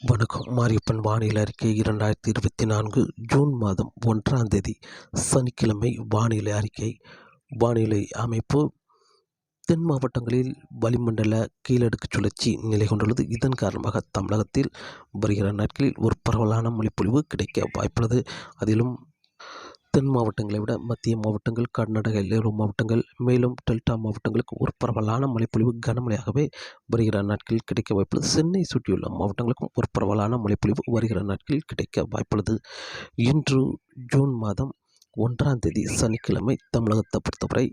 வணக்கம். மாரியப்பன் வானிலை அறிக்கை இரண்டாயிரத்தி இருபத்தி நான்கு ஜூன் மாதம் ஒன்றாம் தேதி சனிக்கிழமை வானிலை அறிக்கை. வானிலை அமைப்பு தென் மாவட்டங்களில் வளிமண்டல கீழடுக்கு சுழற்சி நிலை கொண்டுள்ளது. இதன் காரணமாக தமிழகத்தில் வருகிற நாட்களில் ஒரு பரவலான மொழிப்பொழிவு கிடைக்க வாய்ப்புள்ளது. அதிலும் தென் மாவட்டங்களை விட மத்திய மாவட்டங்கள் கர்நாடக எல்லையோர மாவட்டங்கள் மேலும் டெல்டா மாவட்டங்களுக்கு ஒரு பரவலான மழைப்பொழிவு கனமழையாகவே வருகிற நாட்களில் கிடைக்க வாய்ப்புள்ளது. சென்னை சுற்றியுள்ள மாவட்டங்களுக்கும் ஒரு பரவலான மழைப்பொழிவு வருகிற நாட்களில் கிடைக்க வாய்ப்புள்ளது. இன்று ஜூன் மாதம் ஒன்றாம் தேதி சனிக்கிழமை தமிழகத்தை பொறுத்தவரை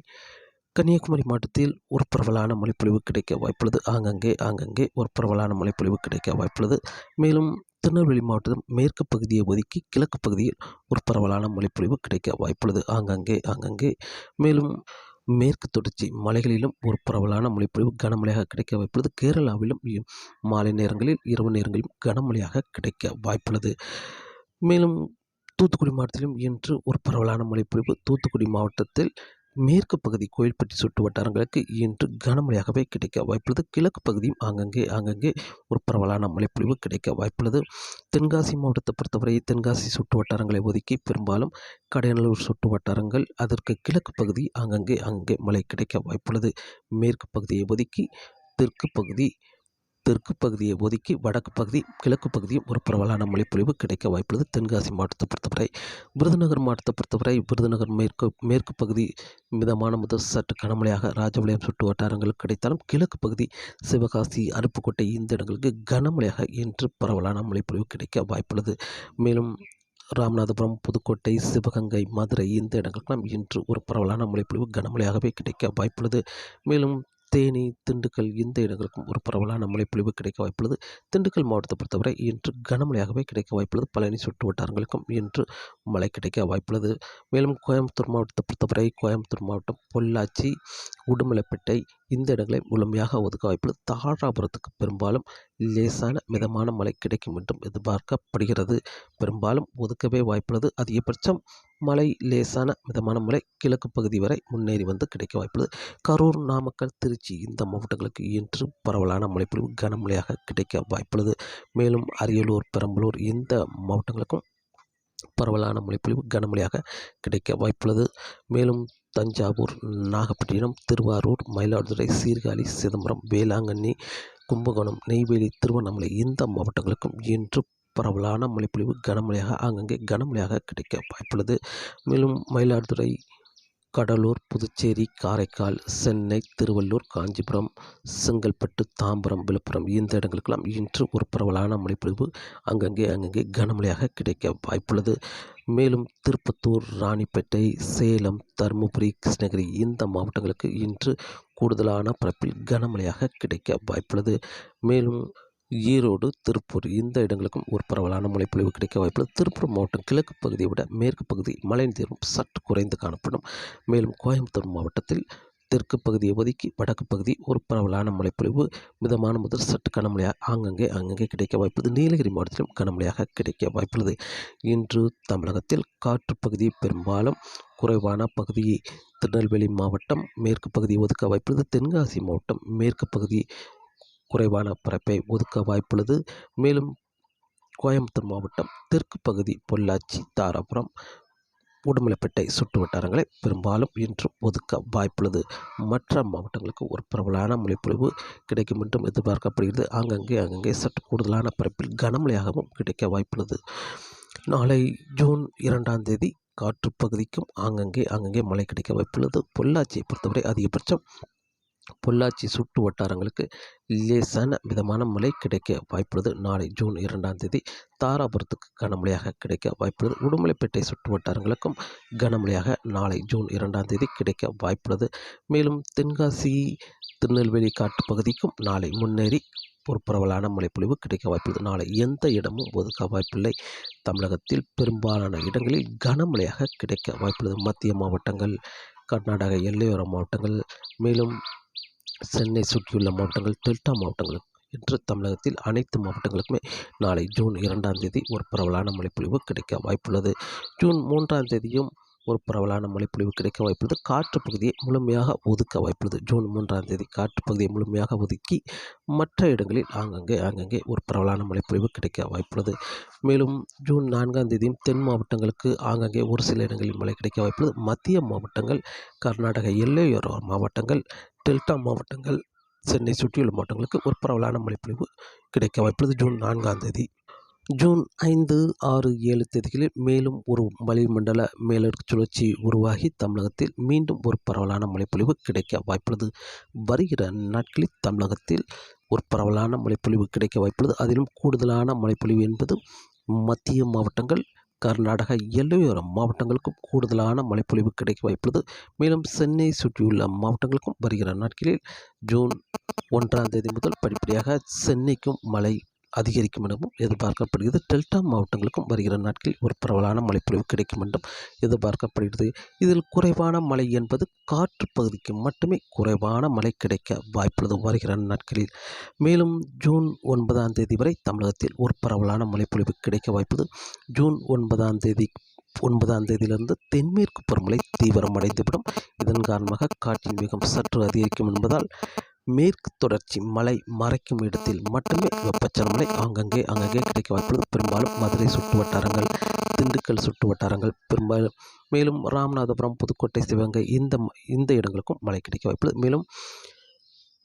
கன்னியாகுமரி மாவட்டத்தில் ஒரு பரவலான மழைப்பொழிவு கிடைக்க வாய்ப்புள்ளது. ஆங்கங்கே ஆங்கங்கே ஒரு பரவலான மழைப்பொழிவு கிடைக்க வாய்ப்புள்ளது. மேலும் திருநெல்வேலி மாவட்டத்தின் மேற்கு பகுதியை ஒதுக்கி கிழக்கு பகுதியில் ஒரு பரவலான மழைப்பொழிவு கிடைக்க வாய்ப்புள்ளது. ஆங்காங்கே ஆங்காங்கே. மேலும் மேற்கு தொடர்ச்சி மலைகளிலும் ஒரு பரவலான மழைப்பொழிவு கனமழையாக கிடைக்க வாய்ப்புள்ளது. கேரளாவிலும் மாலை நேரங்களில் இரவு நேரங்களிலும் கனமழையாக கிடைக்க வாய்ப்புள்ளது. மேலும் தூத்துக்குடி மாவட்டத்திலும் இன்று ஒரு பரவலான மழைப்பொழிவு தூத்துக்குடி மாவட்டத்தில் மேற்கு பகுதி கோயில்பட்டி சுற்று வட்டாரங்களுக்கு இன்று கனமழையாகவே கிடைக்க வாய்ப்புள்ளது. கிழக்கு பகுதியும் ஆங்கங்கே ஆங்கங்கே ஒரு பரவலான மழைப்பொழிவு கிடைக்க வாய்ப்புள்ளது. தென்காசி மாவட்டத்தை பொறுத்தவரை தென்காசி சுற்று வட்டாரங்களை ஒதுக்கி பெரும்பாலும் கடையநல்லூர் சுற்று வட்டாரங்கள் அதற்கு கிழக்கு பகுதி ஆங்கங்கே அங்கே மழை கிடைக்க வாய்ப்புள்ளது. மேற்கு பகுதியை ஒதுக்கி தெற்கு பகுதி தெற்கு பகுதியை ஒதுக்கி வடக்கு பகுதி கிழக்கு பகுதியும் ஒரு பரவலான மொழிப்பொழிவு கிடைக்க வாய்ப்புள்ளது. தென்காசி மாவட்டத்தை பொறுத்தவரை விருதுநகர் மாவட்டத்தை பொறுத்தவரை விருதுநகர் மேற்கு மேற்கு பகுதி மிதமான முதல் சற்று கனமழையாக ராஜபாளையம் சுற்று வட்டாரங்களுக்கு கிடைத்தாலும் கிழக்கு பகுதி சிவகாசி அருப்புக்கோட்டை இந்த இடங்களுக்கு கனமழையாக இன்று பரவலான மழைப்பொழிவு கிடைக்க வாய்ப்புள்ளது. மேலும் ராமநாதபுரம் புதுக்கோட்டை சிவகங்கை மதுரை இந்த இடங்களுக்கெல்லாம் இன்று ஒரு பரவலான மழைப்பொழிவு கனமழையாகவே கிடைக்க வாய்ப்புள்ளது. மேலும் தேனி திண்டுக்கல் இந்த இடங்களுக்கும் ஒரு பரவலான மழைப்பொழிவு கிடைக்க வாய்ப்புள்ளது. திண்டுக்கல் மாவட்டத்தை பொறுத்தவரை இன்று கனமழையாகவே கிடைக்க வாய்ப்புள்ளது. பழனி சுற்று வட்டாரங்களுக்கும் இன்று மழை கிடைக்க வாய்ப்புள்ளது. மேலும் கோயம்புத்தூர் மாவட்டத்தை பொறுத்தவரை கோயம்புத்தூர் மாவட்டம் பொள்ளாச்சி உடுமலைப்பேட்டை இந்த இடங்களை முழுமையாக ஒதுக்க வாய்ப்புள்ளது தாராபுரத்துக்கு பெரும்பாலும் லேசான மிதமான மழை கிடைக்கும் என்றும் எதிர்பார்க்கப்படுகிறது. பெரும்பாலும் ஒதுக்கவே வாய்ப்புள்ளது. அதிகபட்சம் மழை லேசான மிதமான மழை கிழக்கு பகுதி வரை முன்னேறி வந்து கிடைக்க வாய்ப்புள்ளது. கரூர் நாமக்கல் திருச்சி இந்த மாவட்டங்களுக்கு இன்று பரவலான மழைப்பொழிவு கனமழையாக கிடைக்க வாய்ப்புள்ளது. மேலும் அரியலூர் பெரம்பலூர் இந்த மாவட்டங்களுக்கும் பரவலான மழைப்பொழிவு கனமழையாக கிடைக்க வாய்ப்புள்ளது. மேலும் தஞ்சாவூர் நாகப்பட்டினம் திருவாரூர் மயிலாடுதுறை சீர்காழி சிதம்பரம் வேளாங்கண்ணி கும்பகோணம் நெய்வேலி திருவண்ணாமலை இந்த மாவட்டங்களுக்கும் இன்று பரவலான மழைப்பொழிவு கனமழையாக ஆங்கங்கே கனமழையாக கிடைக்க வாய்ப்புள்ளது. மேலும் மயிலாடுதுறை கடலூர் புதுச்சேரி காரைக்கால் சென்னை திருவள்ளூர் காஞ்சிபுரம் செங்கல்பட்டு தாம்பரம் விழுப்புரம். இந்த இடங்களுக்கெல்லாம் இன்று ஒரு பரவலான மழைப்பொழிவு அங்கங்கே அங்கங்கே கனமழையாக கிடைக்க வாய்ப்புள்ளது. மேலும் திருப்பத்தூர் ராணிப்பேட்டை சேலம் தருமபுரி கிருஷ்ணகிரி இந்த மாவட்டங்களுக்கு இன்று கூடுதலான பரப்பில் கனமழையாக கிடைக்க வாய்ப்புள்ளது. மேலும் ஈரோடு திருப்பூர் இந்த இடங்களுக்கும் ஒரு பரவலான மழைப்பொழிவு கிடைக்க வாய்ப்புள்ளது திருப்பூர் மாவட்டம் கிழக்கு பகுதியை விட மேற்கு பகுதி மழை தீர்வும் சற்று குறைந்து காணப்படும். மேலும் கோயம்புத்தூர் மாவட்டத்தில் தெற்கு பகுதியை ஒதுக்கி வடக்கு பகுதி ஒரு பரவலான மழைப்பொழிவு மிதமான முதல் சற்று கனமழையாக ஆங்கங்கே அங்கங்கே கிடைக்க வாய்ப்புள்ளது நீலகிரி மாவட்டத்திலும் கனமழையாக கிடைக்க வாய்ப்புள்ளது இன்று தமிழகத்தில் காற்று பகுதி பெரும்பாலும் குறைவான பகுதி திருநெல்வேலி மாவட்டம் மேற்கு பகுதி ஒதுக்க வாய்ப்புள்ளது தென்காசி மாவட்டம் மேற்கு பகுதி குறைவான பரப்பை ஒதுக்க வாய்ப்புள்ளது. மேலும் கோயம்புத்தூர் மாவட்டம் தெற்கு பகுதி பொள்ளாச்சி தாராபுரம் உடுமலைப்பேட்டை சுற்று வட்டாரங்களை பெரும்பாலும் இன்று ஒதுக்க வாய்ப்புள்ளது. மற்ற மாவட்டங்களுக்கு ஒரு பரவலான மழைப்பொழிவு கிடைக்கும் என்றும் எதிர்பார்க்கப்படுகிறது. ஆங்கங்கே அங்கங்கே சற்று கூடுதலான பரப்பில் கனமழையாகவும் கிடைக்க வாய்ப்புள்ளது. நாளை ஜூன் இரண்டாம் தேதி காற்று பகுதிக்கும் ஆங்கங்கே அங்கங்கே மழை கிடைக்க வாய்ப்புள்ளது. பொள்ளாச்சியை பொறுத்தவரை அதிகபட்சம் பொள்ளாச்சி சுற்று வட்டாரங்களுக்கு லேசான மிதமான மழை கிடைக்க வாய்ப்புள்ளது. நாளை ஜூன் இரண்டாம் தேதி தாராபுரத்துக்கு கனமழையாக கிடைக்க வாய்ப்புள்ளது. உடுமலைப்பேட்டை சுற்று வட்டாரங்களுக்கும் கனமழையாக நாளை ஜூன் இரண்டாம் தேதி கிடைக்க வாய்ப்புள்ளது. மேலும் தென்காசி திருநெல்வேலி காட்டு பகுதிக்கும் நாளை முன்னேறி ஒரு பரவலான மழைப்பொழிவு கிடைக்க வாய்ப்புள்ளது. நாளை எந்த இடமும் ஒதுக்க வாய்ப்பில்லை. தமிழகத்தில் பெரும்பாலான இடங்களில் கனமழையாக கிடைக்க வாய்ப்புள்ளது. மத்திய மாவட்டங்கள் கர்நாடக எல்லையோர மாவட்டங்கள் மேலும் சென்னை சுற்றியுள்ள மாவட்டங்கள் டெல்டா மாவட்டங்கள் என்று தமிழகத்தில் அனைத்து மாவட்டங்களுக்குமே நாளை ஜூன் இரண்டாம் தேதி ஒரு பரவலான மழைப்பொழிவு கிடைக்க வாய்ப்புள்ளது. ஜூன் மூன்றாம் தேதியும் ஒரு பரவலான மழைப்பொழிவு கிடைக்க வாய்ப்புள்ளது. காற்று பகுதியை முழுமையாக ஒதுக்க வாய்ப்புள்ளது. ஜூன் மூன்றாம் தேதி காற்று பகுதியை முழுமையாக ஒதுக்கி மற்ற இடங்களில் ஆங்கங்கே ஆங்கங்கே ஒரு பரவலான மழைப்பொழிவு கிடைக்க வாய்ப்புள்ளது. மேலும் ஜூன் நான்காம் தேதியும் தென் மாவட்டங்களுக்கு ஆங்கங்கே ஒரு சில இடங்களில் மழை கிடைக்க வாய்ப்புள்ளது. மத்திய மாவட்டங்கள் கர்நாடக எல்லையோர மாவட்டங்கள் டெல்டா மாவட்டங்கள் சென்னை சுற்றியுள்ள மாவட்டங்களுக்கு ஒரு பரவலான மழைப்பொழிவு கிடைக்க வாய்ப்புள்ளது ஜூன் நான்காம் தேதி. ஜூன் ஐந்து ஆறு ஏழு தேதிகளில் மேலும் ஒரு வளிமண்டல மேலடுக்கு சுழற்சி உருவாகி தமிழகத்தில் மீண்டும் ஒரு பரவலான மழைப்பொழிவு கிடைக்க வாய்ப்புள்ளது. வருகிற நாட்களில் தமிழகத்தில் ஒரு பரவலான மழைப்பொழிவு கிடைக்க வாய்ப்புள்ளது. அதிலும் கூடுதலான மழைப்பொழிவு என்பது மத்திய மாவட்டங்கள் கர்நாடக எல்லையோர மாவட்டங்களுக்கும் கூடுதலான மழைப்பொழிவு கிடைக்க வாய்ப்புள்ளது. மேலும் சென்னை சுற்றியுள்ள மாவட்டங்களுக்கும் வருகிற நாட்களில் ஜூன் ஒன்றாம் தேதி முதல் படிப்படியாக சென்னைக்கும் மழை அதிகரிக்கும் எனவும் எதிர்பார்க்கப்படுகிறது. டெல்டா மாவட்டங்களுக்கும் வருகிற நாட்களில் ஒரு பரவலான மழைப்பொழிவு கிடைக்கும் என்றும் எதிர்பார்க்கப்படுகிறது. இதில் குறைவான மழை என்பது காற்று பகுதிக்கு மட்டுமே குறைவான மழை கிடைக்க வாய்ப்புள்ளது வருகிற நாட்களில். மேலும் ஜூன் ஒன்பதாம் தேதி வரை தமிழகத்தில் ஒரு பரவலான மழைப்பொழிவு கிடைக்க வாய்ப்புள்ளது. ஜூன் ஒன்பதாம் தேதி ஒன்பதாம் தேதியிலிருந்து தென்மேற்கு பருவமழை தீவிரமடைந்துவிடும். இதன் காரணமாக காற்றின் வேகம் சற்று அதிகரிக்கும் என்பதால் மேற்கு தொடர்ச்சி மலை மறைக்கும் இடத்தில் மட்டுமே வெப்பச்சலன அங்கங்கே ஆங்கங்கே அங்கங்கே கிடைக்க வாய்ப்புள்ளது. பெரும்பாலும் மதுரை சுற்று வட்டாரங்கள் திண்டுக்கல் சுற்று வட்டாரங்கள் பெரும்பாலும் மேலும் ராமநாதபுரம் புதுக்கோட்டை சிவகங்கை இந்த இந்த இடங்களுக்கும் மழை கிடைக்க வாய்ப்புள்ளது. மேலும்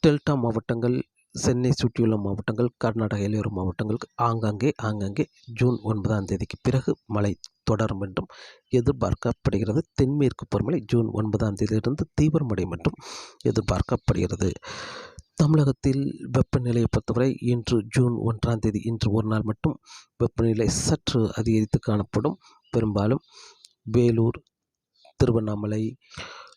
டெல்டா மாவட்டங்கள் சென்னை சுற்றியுள்ள மாவட்டங்கள் கர்நாடக எல்லையோர மாவட்டங்களுக்கு ஆங்காங்கே ஆங்காங்கே ஜூன் ஒன்பதாம் தேதிக்கு பிறகு மழை தொடரும் என்றும் எதிர்பார்க்கப்படுகிறது. தென்மேற்கு பருவமழை ஜூன் ஒன்பதாம் தேதியிலிருந்து தீவிரமடையும் என்றும் எதிர்பார்க்கப்படுகிறது. தமிழகத்தில் வெப்பநிலையை பொறுத்தவரை இன்று ஜூன் ஒன்றாம் தேதி இன்று ஒரு நாள் மட்டும் வெப்பநிலை சற்று அதிகரித்து காணப்படும். பெரும்பாலும் வேலூர் திருவண்ணாமலை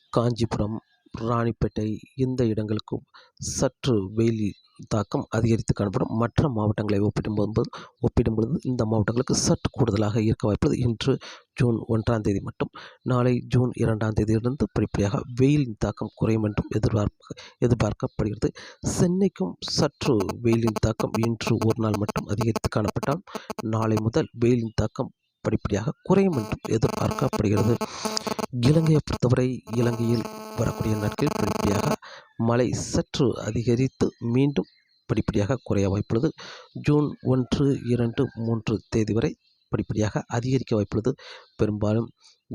காஞ்சிபுரம் ராணிப்பேட்டை இந்த இடங்களுக்கும் சற்று வெயில் தாக்கம் அதிகரித்து காணப்படும். மற்ற மாவட்டங்களை ஒப்பிடும்போது ஒப்பிடும் பொழுது இந்த மாவட்டங்களுக்கு சற்று கூடுதலாக இருக்க வாய்ப்புள்ளது. இன்று ஜூன் ஒன்றாம் தேதி மட்டும் நாளை ஜூன் இரண்டாம் தேதியிலிருந்து படிப்படியாக வெயிலின் தாக்கம் குறையும் என்றும் எதிர்பார்க்க எதிர்பார்க்கப்படுகிறது. சென்னைக்கும் சற்று வெயிலின் தாக்கம் இன்று ஒரு நாள் மட்டும் அதிகரித்து காணப்பட்டால் நாளை முதல் வெயிலின் தாக்கம் படிப்படியாக குறையும் என்றும் எதிர்பார்க்கப்படுகிறது. இலங்கையை பொறுத்தவரை இலங்கையில் வரக்கூடிய நாட்களில் படிப்படியாக மழை சற்று அதிகரித்து மீண்டும் படிப்படியாக குறைய வாய்ப்புள்ளது. ஜூன் ஒன்று இரண்டு மூன்று தேதி வரை படிப்படியாக அதிகரிக்க வாய்ப்புள்ளது. பெரும்பாலும்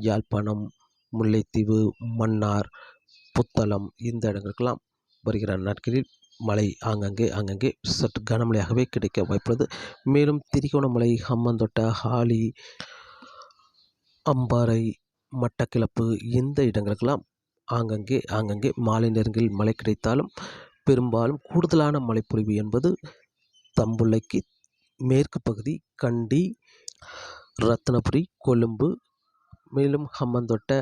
யாழ்ப்பாணம் முல்லைத்தீவு மன்னார் புத்தளம் இந்த இடங்களுக்கெல்லாம் வருகிற நாட்களில் மழை ஆங்கங்கே ஆங்கங்கே சற்று கனமழையாகவே கிடைக்க வாய்ப்புள்ளது. மேலும் திரிகோணமலை ஹம்மந்தோட்டை ஹாலி அம்பாறை மட்டக்கிளப்பு இந்த இடங்களுக்கெல்லாம் ஆங்கங்கே ஆங்கங்கே மாலை நேரங்களில் மழை கிடைத்தாலும் பெரும்பாலும் கூடுதலான மழைப்பொழிவு என்பது தம்புள்ளைக்கு மேற்கு பகுதி கண்டி ரத்னபுரி கொழும்பு மேலும் ஹம்மந்தோட்ட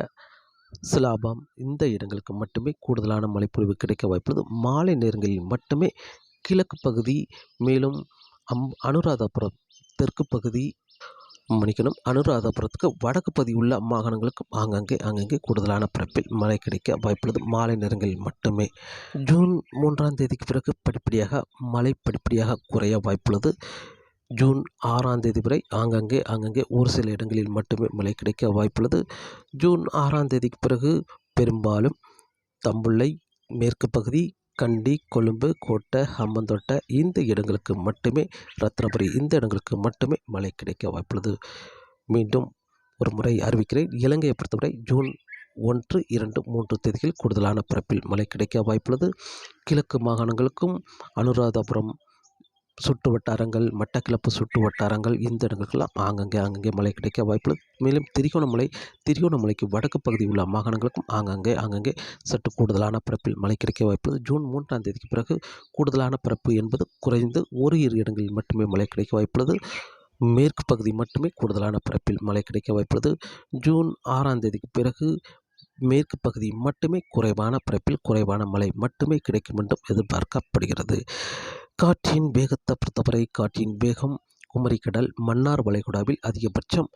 சிலாபம் இந்த இடங்களுக்கு மட்டுமே கூடுதலான மழைப்பொழிவு கிடைக்க வாய்ப்புள்ளது. மாலை நேரங்களில் மட்டுமே கிழக்கு பகுதி மேலும் அம் அனுராதபுரம் தெற்கு பகுதி மன்னிக்கணும் அனுராதபுரத்துக்கு வடக்கு பகுதி உள்ள மாகாணங்களுக்கும் ஆங்கங்கே அங்கங்கே கூடுதலான பரப்பில் மழை கிடைக்க வாய்ப்புள்ளது. மாலை நேரங்களில் மட்டுமே ஜூன் மூன்றாம் தேதிக்கு பிறகு படிப்படியாக மழை படிப்படியாக குறைய வாய்ப்புள்ளது. ஜூன் ஆறாம் தேதி வரை ஆங்கங்கே ஆங்கங்கே ஒரு சில இடங்களில் மட்டுமே மழை கிடைக்க வாய்ப்புள்ளது. ஜூன் ஆறாம் தேதிக்கு பிறகு பெரும்பாலும் தம்புள்ளை மேற்கு பகுதி கண்டி கொழும்பு கோட்டை ஹம்மந்தோட்டை இந்த இடங்களுக்கு மட்டுமே ரத்னபுரி இந்த இடங்களுக்கு மட்டுமே மழை கிடைக்க வாய்ப்புள்ளது. மீண்டும் ஒரு முறை அறிவிக்கிறேன் இலங்கையை பொறுத்தவரை ஜூன் ஒன்று இரண்டு மூன்று தேதிகள் கூடுதலான பரப்பில் மழை கிடைக்க வாய்ப்புள்ளது. கிழக்கு மாகாணங்களுக்கும் அனுராதபுரம் சுற்று வட்டாரங்கள் மட்டக்கிளப்பு சுற்று வட்டாரங்கள் இந்த இடங்களுக்கெல்லாம் ஆங்கங்கே ஆங்கங்கே மழை கிடைக்க வாய்ப்புள்ளது. மேலும் திரிகோணமலை திரிகோணமலைக்கு வடக்கு பகுதி உள்ள மாகாணங்களுக்கும் ஆங்கங்கே ஆங்கங்கே சற்று கூடுதலான பரப்பில் மழை கிடைக்க வாய்ப்புள்ளது. ஜூன் மூன்றாம் தேதிக்கு பிறகு கூடுதலான பரப்பு என்பது குறைந்து ஒரு இரு இடங்களில் மட்டுமே மழை கிடைக்க வாய்ப்புள்ளது. மேற்கு பகுதி மட்டுமே கூடுதலான பரப்பில் மழை கிடைக்க வாய்ப்புள்ளது. ஜூன் ஆறாம் தேதிக்கு பிறகு மேற்கு பகுதி மட்டுமே குறைவான பரப்பில் குறைவான மழை மட்டுமே கிடைக்கும் என்றும் எதிர்பார்க்கப்படுகிறது. காற்றின் வேகத்தை பொறுத்தவரை காற்றின் வேகம் குமரிக்கடல் மன்னார் வளைகுடாவில் அதிகபட்சம்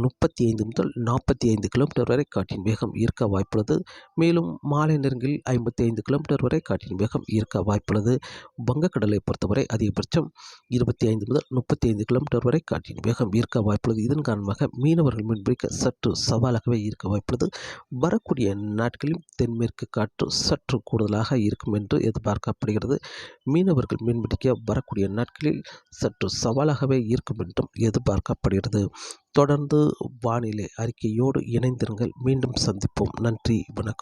முப்பத்தி ஐந்து முதல் நாற்பத்தி ஐந்து கிலோமீட்டர் வரை காற்றின் வேகம் இருக்க வாய்ப்புள்ளது. மேலும் மாலை நேரங்களில் ஐம்பத்தி ஐந்து கிலோமீட்டர் வரை காற்றின் வேகம் இருக்க வாய்ப்புள்ளது. வங்கக்கடலை பொறுத்தவரை அதிகபட்சம் இருபத்தி ஐந்து முதல் முப்பத்தி ஐந்து கிலோமீட்டர் வரை காற்றின் வேகம் இருக்க வாய்ப்புள்ளது. இதன் காரணமாக மீனவர்கள் மீன்பிடிக்க சற்று சவாலாகவே இருக்க வாய்ப்புள்ளது. வரக்கூடிய நாட்களில் தென்மேற்கு காற்று சற்று கூடுதலாக இருக்கும் என்று எதிர்பார்க்கப்படுகிறது. மீனவர்கள் மீன்பிடிக்க வரக்கூடிய நாட்களில் சற்று சவாலாகவே இருக்கும் என்றும் எதிர்பார்க்கப்படுகிறது. தொடர்ந்து வானிலை அறிக்கையோடு இணைந்திருங்கள். மீண்டும் சந்திப்போம். நன்றி வணக்கம்.